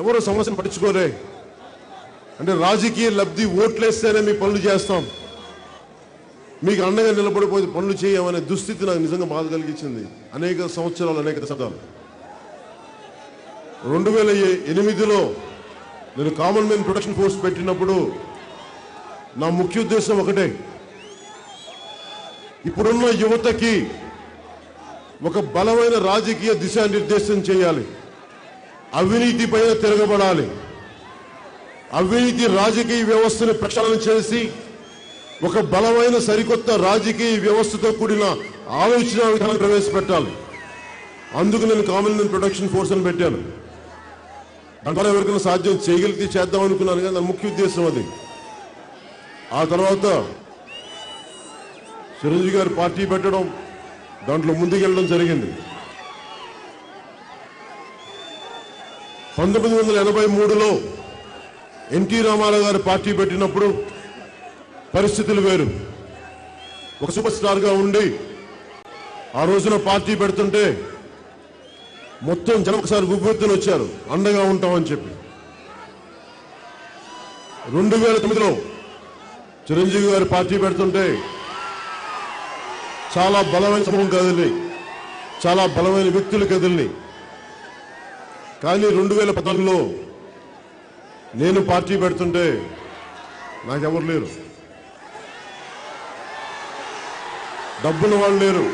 ఎవరు సమస్యను పట్టించుకోరే అంటే రాజకీయ లబ్ధి ఓట్లేస్తేనే మీ పనులు చేస్తాం. మీకు అండగా నిలబడిపోయి పనులు చేయమనే దుస్థితి నాకు నిజంగా బాధ కలిగించింది. అనేక సంవత్సరాలు అనేక దశాబ్దాలు. రెండు వేల ఎనిమిదిలో నేను కామన్ మెన్ ప్రొటెక్షన్ ఫోర్స్ పెట్టినప్పుడు నా ముఖ్య ఉద్దేశం ఒకటే. ఇప్పుడున్న యువతకి ఒక బలమైన రాజకీయ దిశానిర్దేశం చేయాలి. అవినీతి పైన తిరగబడాలి. అవినీతి రాజకీయ వ్యవస్థను ప్రక్షాళన చేసి ఒక బలమైన సరికొత్త రాజకీయ వ్యవస్థతో కూడిన ఆలోచన విధానం ప్రవేశపెట్టాలి. అందుకు నేను కామన్వెల్త్ ప్రొటెక్షన్ ఫోర్స్ అని పెట్టాను. దాని ఎవరికైనా సాధ్యం చేయగలిగితే చేద్దాం అనుకున్నాను కానీ నా ముఖ్య ఉద్దేశం అది. ఆ తర్వాత చిరంజీవి గారు పార్టీ పెట్టడం దాంట్లో ముందుకెళ్ళడం జరిగింది. పంతొమ్మిది వందల ఎనభై మూడులో ఎన్టీ రామారావు గారు పార్టీ పెట్టినప్పుడు పరిస్థితులు వేరు. ఒక సూపర్ స్టార్గా ఉండి ఆ రోజున పార్టీ పెడుతుంటే మొత్తం జనం ఒకసారి ఉబ్బెత్తున వచ్చారు. అండగా ఉంటామని చెప్పి. రెండు వేల తొమ్మిదిలో చిరంజీవి గారు పార్టీ పెడుతుంటే చాలా బలమైన సమూహం కదిలి చాలా బలమైన వ్యక్తులు కదిలినాయి. కానీ రెండు వేల పద్నాలుగులో నేను పార్టీ పెడుతుంటే నాకెవరు లేరు. డబ్బుల వాళ్ళు లేరు.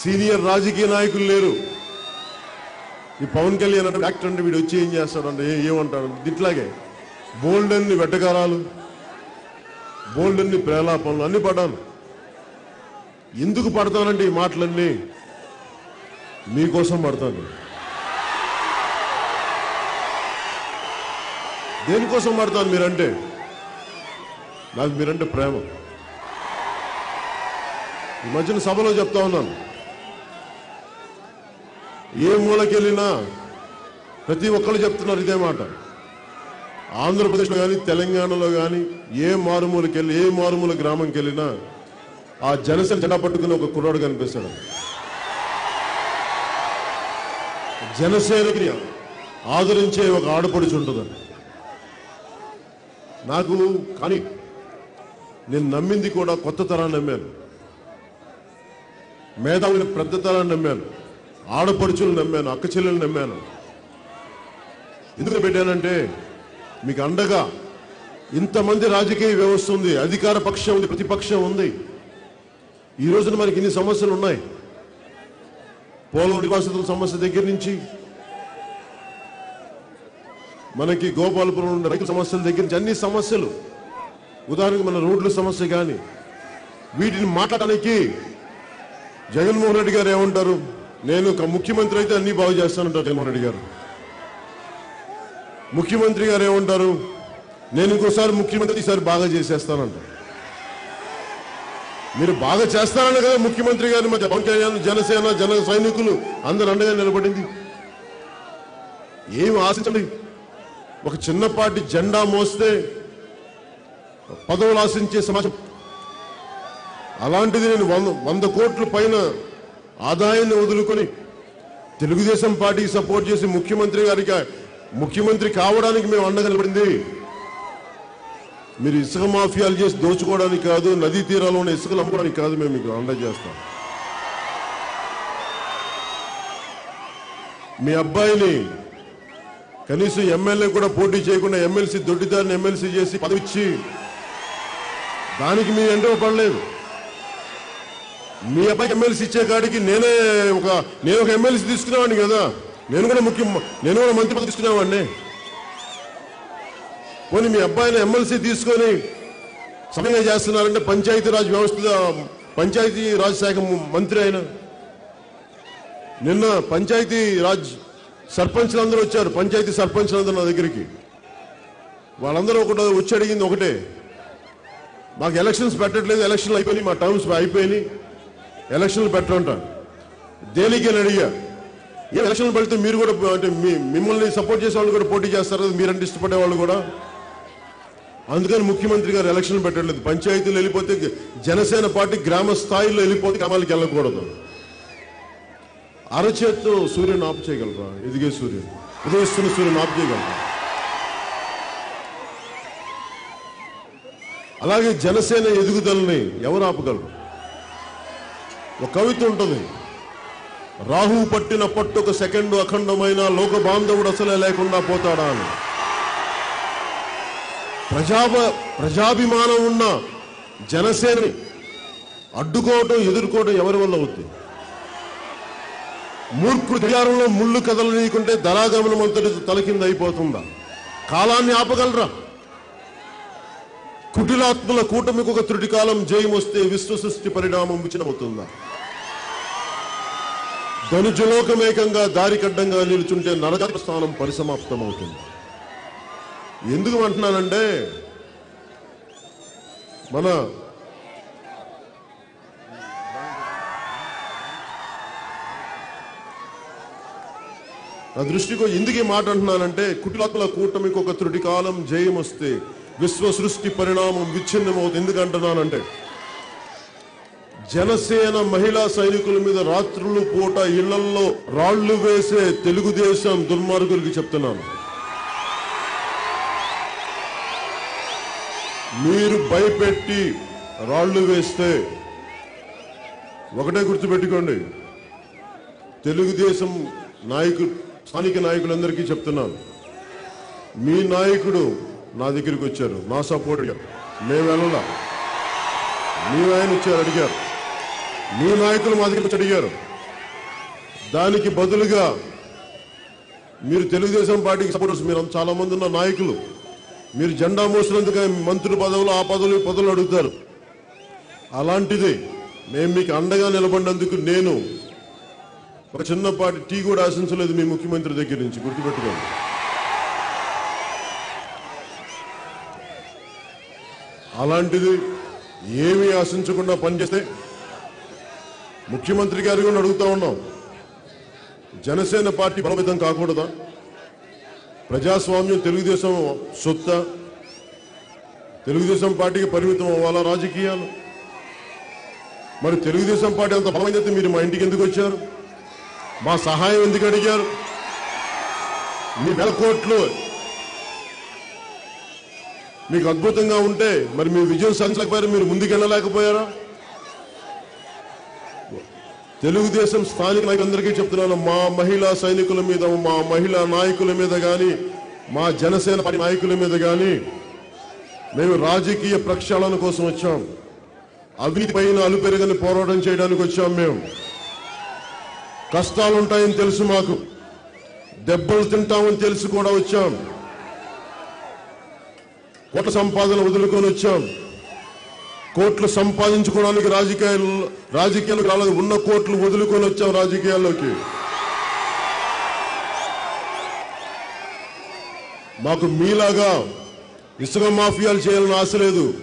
సీనియర్ రాజకీయ నాయకులు లేరు. ఈ పవన్ కళ్యాణ్ అంటే యాక్టర్ అంటే వీడు వచ్చి ఏం చేస్తాడు అంటే ఏమంటాడు? ఇట్లాగే బోల్డ్ అన్ని వెట్టకారాలు బోల్డ్ ప్రేలాపనలు అన్ని పడ్డాను. ఎందుకు పడతానంటే ఈ మాటలన్నీ మీకోసం పడతాను. దేనికోసం పడతాను మీరంటే? నాకు మీరంటే ప్రేమ. ఈ మధ్యన సభలో చెప్తా ఉన్నాను. ఏ మూలకెళ్ళినా ప్రతి ఒక్కళ్ళు చెప్తున్నారు ఇదే మాట. ఆంధ్రప్రదేశ్లో కానీ తెలంగాణలో కానీ ఏ మారుమూలకెళ్ళి ఏ మారుమూల గ్రామంకి వెళ్ళినా ఆ జనసేన జెండా పట్టుకుని ఒక కుర్రాడు కనిపిస్తాడు. జనసేనకి ఆదరించే ఒక ఆడపడుచు ఉంటుంది నాకు కానీ నేను నమ్మింది కూడా కొత్త తరాన్ని నమ్మాను. మేధావుని పెద్ద తరాన్ని నమ్మాను. ఆడపడుచులు నమ్మాను. అక్క చెల్లెలు నమ్మాను. ఎందుకు పెట్టానంటే మీకు అండగా ఇంతమంది రాజకీయ వ్యవస్థ ఉంది అధికార పక్షం ఉంది ప్రతిపక్షం ఉంది. ఈ రోజున మనకి ఇన్ని సమస్యలు ఉన్నాయి. పోలవరం నివాసితుల సమస్య దగ్గర నుంచి మనకి గోపాలపురం ఉన్న రైతు సమస్యల దగ్గర నుంచి అన్ని సమస్యలు ఉదాహరణకు మన రోడ్ల సమస్య కానీ వీటిని మాట్లాడడానికి జగన్మోహన్ రెడ్డి గారు ఏమంటారు? నేను ఒక ముఖ్యమంత్రి అయితే అన్ని బాగు చేస్తానంటారు జగన్మోహన్ రెడ్డి గారు. ముఖ్యమంత్రి గారు ఏమంటారు? నేను ఇంకోసారి ముఖ్యమంత్రి ఈసారి బాగా చేసేస్తానంటారు. మీరు బాగా చేస్తారని కదా ముఖ్యమంత్రి గారి మధ్య పవన్ కళ్యాణ్ జనసేన జన సైనికులు అందరు అండగా నిలబడింది. ఏం ఆశించండి? ఒక చిన్నపాటి జెండా మోస్తే పదవులు ఆశించే సమాజం. అలాంటిది నేను వంద వంద కోట్ల పైన ఆదాయాన్ని వదులుకొని తెలుగుదేశం పార్టీకి సపోర్ట్ చేసి ముఖ్యమంత్రి గారికి ముఖ్యమంత్రి కావడానికి మేము అండగా నిలబడింది. మీరు ఇసుక మాఫియాలు చేసి దోచుకోవడానికి కాదు నదీ తీరాల్లో ఉన్న ఇసుకలు అమ్మడానికి కాదు మేము మీకు అండ చేస్తాం. మీ అబ్బాయిని కనీసం ఎమ్మెల్యే కూడా పోటీ చేయకుండా ఎమ్మెల్సీ దొడ్డిదారిని ఎమ్మెల్సీ చేసి పదవిచ్చి దానికి మీ ఎంతో పడలేదు. మీ అబ్బాయికి ఎమ్మెల్సీ ఇచ్చే కాడికి నేనే ఒక నేను ఒక ఎమ్మెల్సీ తీసుకునేవాడిని కదా. నేను కూడా ముఖ్యం నేను కూడా మంత్రి పదవి తీసుకునేవాడిని. పోనీ మీ అబ్బాయిని ఎమ్మెల్సీ తీసుకొని సమయంగా చేస్తున్నారంటే పంచాయతీ రాజ్ వ్యవస్థ పంచాయతీ రాజ్ శాఖ మంత్రి ఆయన నిన్న పంచాయతీ రాజ్ సర్పంచ్లందరూ వచ్చారు పంచాయతీ సర్పంచ్లందరూ నా దగ్గరికి. వాళ్ళందరూ ఒకటి వచ్చి అడిగింది ఒకటే. మాకు ఎలక్షన్స్ పెట్టట్లేదు ఎలక్షన్లు అయిపోయినాయి మా టర్మ్స్ అయిపోయినాయి. ఎలక్షన్లు పెట్టమంటాను దేనికి అని అడిగా. ఏ ఎలక్షన్లు పెడితే మీరు కూడా అంటే మిమ్మల్ని సపోర్ట్ చేసే వాళ్ళు కూడా పోటీ చేస్తారు మీరంటే ఇష్టపడే వాళ్ళు కూడా. అందుకని ముఖ్యమంత్రి గారు ఎలక్షన్ పెట్టట్లేదు. పంచాయతీలు వెళ్ళిపోతే జనసేన పార్టీ గ్రామ స్థాయిలో వెళ్ళిపోతే గ్రామాలకు వెళ్ళకూడదు. అరచేత్తో సూర్యుని ఆపు చేయగలరా? ఎదిగే సూర్యుడు. ఉదయిస్తున్న సూర్యుని ఆపు చేయగలరా? అలాగే జనసేన ఎదుగుదలని ఎవరు ఆపగలరు? ఒక కవిత ఉంటుంది. రాహు పట్టిన పట్టు ఒక సెకండ్ అఖండమైన లోక బాంధవుడు అసలే లేకుండా పోతాడా అని. ప్రజా ప్రజాభిమానం ఉన్న జనసేనని అడ్డుకోవటం ఎదుర్కోవటం ఎవరి వల్ల అవుద్ది? మూర్ఖుడు గడియారంలో ముళ్ళు కదలనీయకుంటే ధరాగమనం అంతటి తలకింద అయిపోతుందా? కాలాన్ని ఆపగలరా? కుటిలాత్మల కూటమికి ఒక త్రుటికాలం జయం వస్తే విశ్వ సృష్టి పరిణామం విచనమవుతుందా ధనుజలోకమేకంగా దారికడ్డంగా నిలుచుంటే నరక స్థానం పరిసమాప్తమవుతుంది? ఎందుకు అంటున్నానంటే మన నా దృష్టికి ఎందుకు ఈ మాట అంటున్నానంటే కుటిలాత్మల కూటమికి ఒక త్రుటి కాలం జయం వస్తే విశ్వ సృష్టి పరిణామం విచ్ఛిన్నమవుతుంది. ఎందుకు అంటున్నానంటే జనసేన మహిళా సైనికుల మీద రాత్రులు పూట ఇళ్ళల్లో రాళ్ళు వేసే తెలుగుదేశం దుర్మార్గులకి చెప్తున్నాను. మీరు భయపెట్టి రాళ్ళు వేస్తే ఒకటే గుర్తుపెట్టుకోండి. తెలుగుదేశం నాయకుడు స్థానిక నాయకులందరికీ చెప్తున్నాను. మీ నాయకుడు నా దగ్గరికి వచ్చారు. నా సపోర్ట్ మేము వెళ్ళలా. మీ ఆయన వచ్చారు అడిగారు. మీ నాయకులు మా దగ్గరికి వచ్చి అడిగారు. దానికి బదులుగా మీరు తెలుగుదేశం పార్టీకి సపోర్టర్స్ మీరు చాలా మంది ఉన్న నాయకులు మీరు జెండా మోసినందుకు మంత్రి పదవులు ఆ పదవులు ఈ పదవులు అడుగుతారు. అలాంటిది మేము మీకు అండగా నిలబడినందుకు నేను ఒక చిన్నపాటి టీ కూడా ఆశించలేదు మీ ముఖ్యమంత్రి దగ్గర నుంచి గుర్తుపెట్టుకోండి. అలాంటిది ఏమీ ఆశించకుండా పనిచేస్తే ముఖ్యమంత్రి గారు కూడా అడుగుతా ఉన్నాం. జనసేన పార్టీ బలోపేతం కాకూడదా? ప్రజాస్వామ్యం తెలుగుదేశం సొత్త తెలుగుదేశం పార్టీకి పరిమితం అవ్వాలా రాజకీయాలు? మరి తెలుగుదేశం పార్టీ అంత బలమైనది మీరు మా ఇంటికి ఎందుకు వచ్చారు? మా సహాయం ఎందుకు అడిగారు? మీ వేల కోట్లు మీకు అద్భుతంగా ఉంటే మరి మీ విజయం సాధించలేకపోయారు? మీరు ముందుకెళ్ళలేకపోయారా? తెలుగుదేశం స్థానిక నాయకులందరికీ చెప్తున్నాను మా మహిళా సైనికుల మీద మా మహిళా నాయకుల మీద కానీ మా జనసేన పార్టీ నాయకుల మీద కానీ మేము రాజకీయ ప్రక్షాళన కోసం వచ్చాం. అవినీతి పైన అలుపెరగని పోరాటం చేయడానికి వచ్చాం మేము. కష్టాలుంటాయని తెలుసు మాకు. దెబ్బలు తింటామని తెలుసు కూడా వచ్చాం. కోట్ల సంపాదన వదులుకొని వచ్చాం. కోట్లు సంపాదించుకోవడానికి రాజకీయాలు రాజకీయాలకు రాలేదు. ఉన్న కోట్లు వదులుకొని వచ్చాం రాజకీయాల్లోకి. మాకు మీలాగా ఇసుక మాఫియాలు చేయాలని ఆశ లేదు.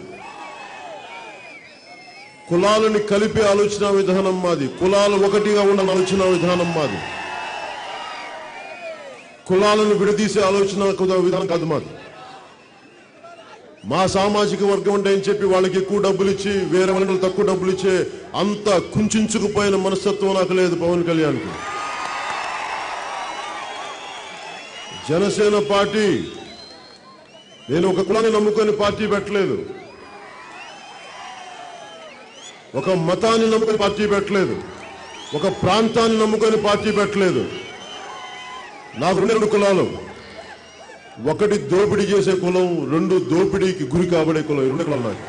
కులాలని కలిపే ఆలోచన విధానం మాది. కులాలు ఒకటిగా ఉన్న ఆలోచన విధానం మాది. కులాలను విడదీసే ఆలోచన విధానం కాదు మాది. మా సామాజిక వర్గం అంటే అని చెప్పి వాళ్ళకి ఎక్కువ డబ్బులు ఇచ్చి వేరే వాళ్ళకి తక్కువ డబ్బులు ఇచ్చే అంత కుంచుకుపోయిన మనస్తత్వం నాకు లేదు పవన్ కళ్యాణ్కి జనసేన పార్టీ నేను ఒక కులాన్ని నమ్ముకొని పార్టీ పెట్టలేదు. ఒక మతాన్ని నమ్ముకొని పార్టీ పెట్టలేదు. ఒక ప్రాంతాన్ని నమ్ముకొని పార్టీ పెట్టలేదు. నాకు రెండు రెండు కులాలు. ఒకటి దోపిడీ చేసే కులం రెండు దోపిడీకి గురి కాబడే కులం రెండు కులాలు నాకు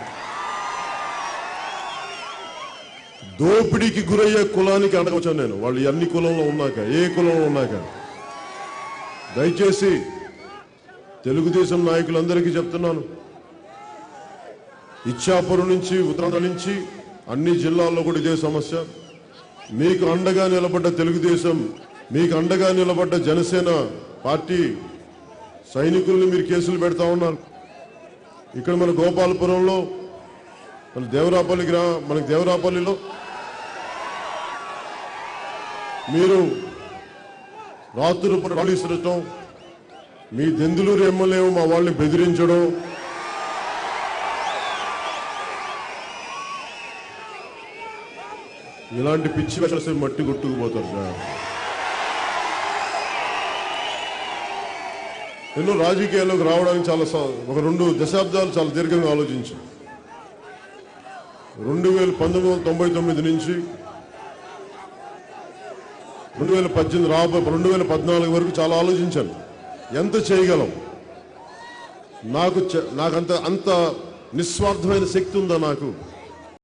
దోపిడీకి గురయ్యే కులానికి అడగవచ్చాను నేను. వాళ్ళు అన్ని కులంలో ఉన్నాక ఏ కులంలో ఉన్నాక. దయచేసి తెలుగుదేశం నాయకులందరికీ చెప్తున్నాను. ఇచ్చాపురం నుంచి ఉత్తరాంధ్ర నుంచి అన్ని జిల్లాల్లో కూడా ఇదే సమస్య. మీకు అండగా నిలబడ్డ తెలుగుదేశం మీకు అండగా నిలబడ్డ జనసేన పార్టీ సైనికుల్ని మీరు కేసులు పెడతా ఉన్నారు. ఇక్కడ మన గోపాలపురంలో మన దేవరాపల్లి గ్రా మనకి దేవరాపల్లిలో మీరు రాత్రులు పూట మీ దెందులూరు ఎమ్మెల్యే మా వాళ్ళని బెదిరించడం ఇలాంటి పిచ్చి వేషాలు మట్టి కొట్టుకుపోతారు సార్. ఎన్నో రాజకీయాల్లోకి రావడానికి చాలా ఒక రెండు దశాబ్దాలు చాలా దీర్ఘంగా ఆలోచించాను రెండు వేల పంతొమ్మిది వందల తొంభై తొమ్మిది నుంచి రెండు వేల పద్దెనిమిది రాబో రెండు వేల పద్నాలుగు వరకు చాలా ఆలోచించాను. ఎంత చేయగలం? నాకు నాకంత అంత నిస్వార్థమైన శక్తి ఉందా నాకు?